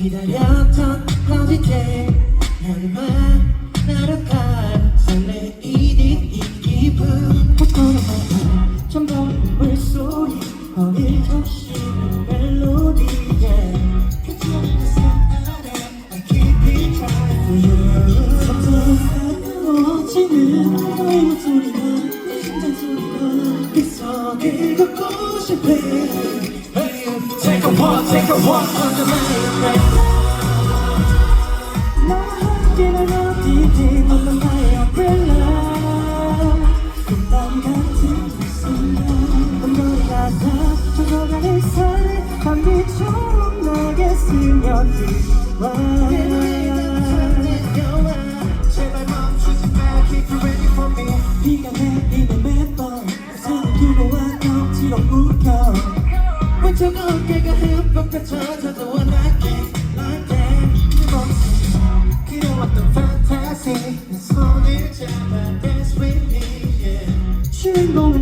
기다렸던 거짓대 날 만나러간 설레이는 이 기분. 부끄러워 전부 물소리 어릴 적시는 멜로디 yeah. 끝이 없어 I keep it trying for you 가까워지는 너의 목소리가 내 심장 소리가 그 속에 걷고 싶어 Take a walk, take a walk. under my umbrella 젖어가는 사이 밤비처럼 내게 스며들와 제발 멈추지 마 Keep you ready for me 비가 내리면 매번 손을 두고 와 억지로 웃겨 왼쪽 어깨가 흠뻑 펼쳐져도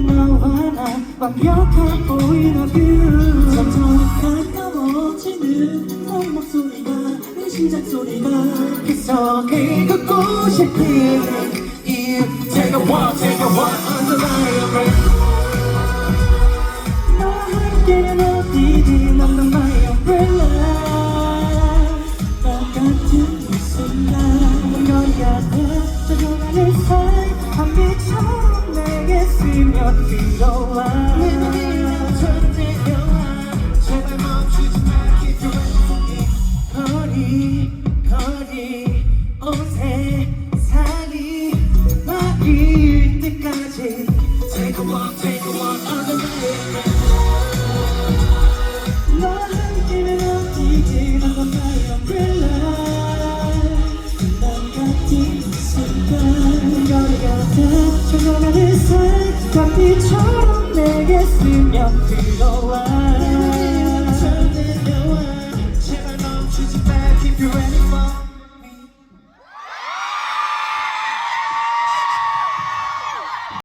너와 나 완벽한 보이는 뷰 점점 가까워지는 너의 목소리가 내 심장 소리가 그 속에 걷고 싶은 You take a walk, take a walk my umbrella. 나 같은 이 순간 먼거리 같아 젖어가는 사이 한빛처럼 내게 스며들어와 Take a walk, take a walk under my umbrella 밤비처럼 내게 스며 들어와